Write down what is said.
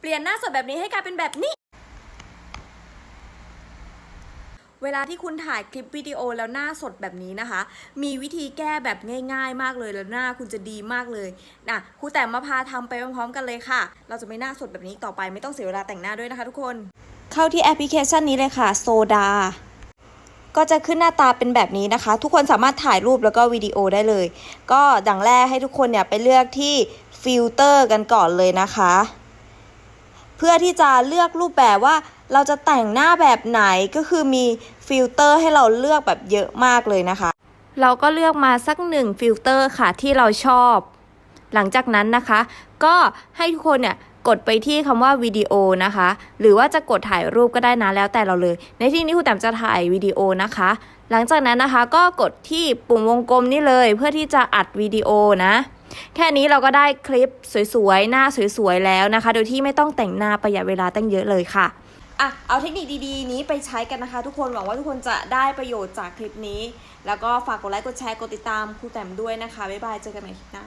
เปลี่ยนหน้าสดแบบนี้ให้กลายเป็นแบบนี้ เวลาที่คุณถ่ายคลิปวิดีโอแล้วหน้าสดแบบนี้นะคะ มีวิธีแก้แบบง่าย ๆ มากเลยแล้วหน้าคุณจะดีมากเลยนะครูแต่มาพาทำไปพร้อมๆกันเลยค่ะ เราจะไม่หน้าสดแบบนี้ต่อไปไม่ต้องเสียเวลาแต่งหน้าด้วยนะคะทุกคน เข้าที่แอปพลิเคชันนี้เลยค่ะโซดาก็จะขึ้นหน้าตาเป็นแบบนี้นะคะ ทุกคนสามารถถ่ายรูปแล้วก็วิดีโอได้เลย ก็ดังแรกให้ทุกคนเนี่ยไปเลือกที่ฟิลเตอร์กันก่อนเลยนะคะ เพื่อที่จะเลือกรูปแบบว่าเราจะแต่งหน้าแบบไหนก็คือมีฟิลเตอร์ให้เราเลือกแบบเยอะมากเลยนะคะ เราก็เลือกมาสักหนึ่งฟิลเตอร์ค่ะที่เราชอบ หลังจากนั้นนะคะ ก็ให้ทุกคนเนี่ยกดไปที่คำว่าวิดีโอนะคะ หรือว่าจะกดถ่ายรูปก็ได้นะแล้วแต่เราเลย ในที่นี้ครูแต้มจะถ่ายวิดีโอนะคะ หลังจากนั้นนะคะก็กดที่ปุ่มวงกลมนี่เลย เพื่อที่จะอัดวิดีโอนะ แค่นี้เราก็ได้คลิปสวยๆ หน้าสวยๆ แล้วนะคะ โดยที่ไม่ต้องแต่งหน้าประหยัดเวลาตั้งเยอะเลยค่ะอะ เอาเทคนิคดีๆ นี้ไปใช้กันนะคะ ทุกคน หวังว่าทุกคนจะได้ประโยชน์จากคลิปนี้ แล้วก็ฝากกดไลค์ กดแชร์ กดติดตามครูแต้มด้วยนะคะ บ๊ายบาย เจอกันใหม่คลิปหน้า